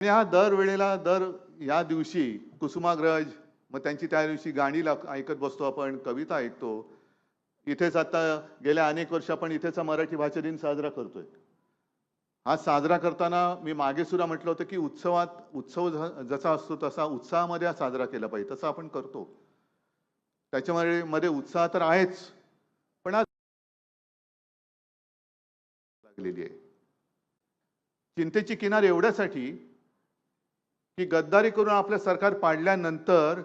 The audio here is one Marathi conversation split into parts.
आणि हा दर वेळेला दर या दिवशी कुसुमाग्रज मग त्यांची त्या दिवशी गाणी ऐकत बसतो आपण कविता ऐकतो. इथेच आता गेल्या अनेक वर्ष आपण इथेच मराठी भाषा दिन साजरा करतोय. हा साजरा करताना मी मागे सुद्धा म्हटलं होतं की उत्सवात उत्सव जसा असतो तसा उत्साहामध्ये हा साजरा केला पाहिजे तसा आपण करतो. त्याच्यामध्ये मध्ये उत्साह तर आहेच पण आज लागलेली आहे. चिंतेची किनार एवढ्यासाठी की गद्दारी करून आपलं सरकार पाडल्यानंतर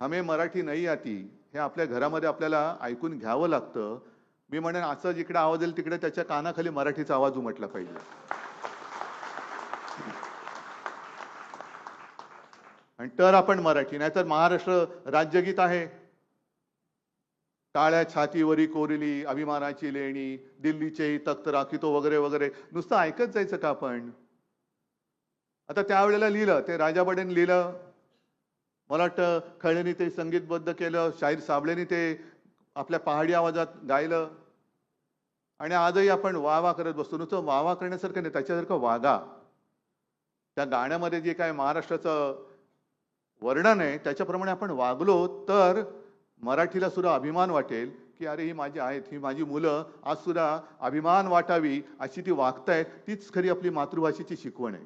हमे मराठी नाही आती हे आपल्या घरामध्ये आपल्याला ऐकून घ्यावं लागतं. मी म्हणेन असं जिकडे आवाज येईल तिकडे त्याच्या कानाखाली मराठीचा आवाज उमटला पाहिजे. आणि तर आपण मराठी नाहीतर महाराष्ट्र राज्यगीत आहे. टाळ्या छातीवरी कोरिली अभिमानाची लेणी दिल्लीचे तख्त राखितो वगैरे वगैरे. नुसतं ऐकत जायचं का आपण? आता त्यावेळेला लिहिलं ते राजाबडेन लिहिलं. मला वाटतं खळेनी ते संगीतबद्ध केलं शाहीर साबळेनी ते आपल्या पहाडी आवाजात गायलं. आणि आजही आपण वा वा करत बसतो. नुसतं वा वा करण्यासारखं नाही त्याच्यासारखं वागा. त्या गाण्यामध्ये जे काय महाराष्ट्राचं वर्णन आहे त्याच्याप्रमाणे आपण वागलो तर मराठीला सुद्धा अभिमान वाटेल की अरे ही माझी आहेत ही माझी मुलं आज सुद्धा अभिमान वाटावी अशी ती वागतायत तीच खरी आपली मातृभाषेची शिकवण आहे.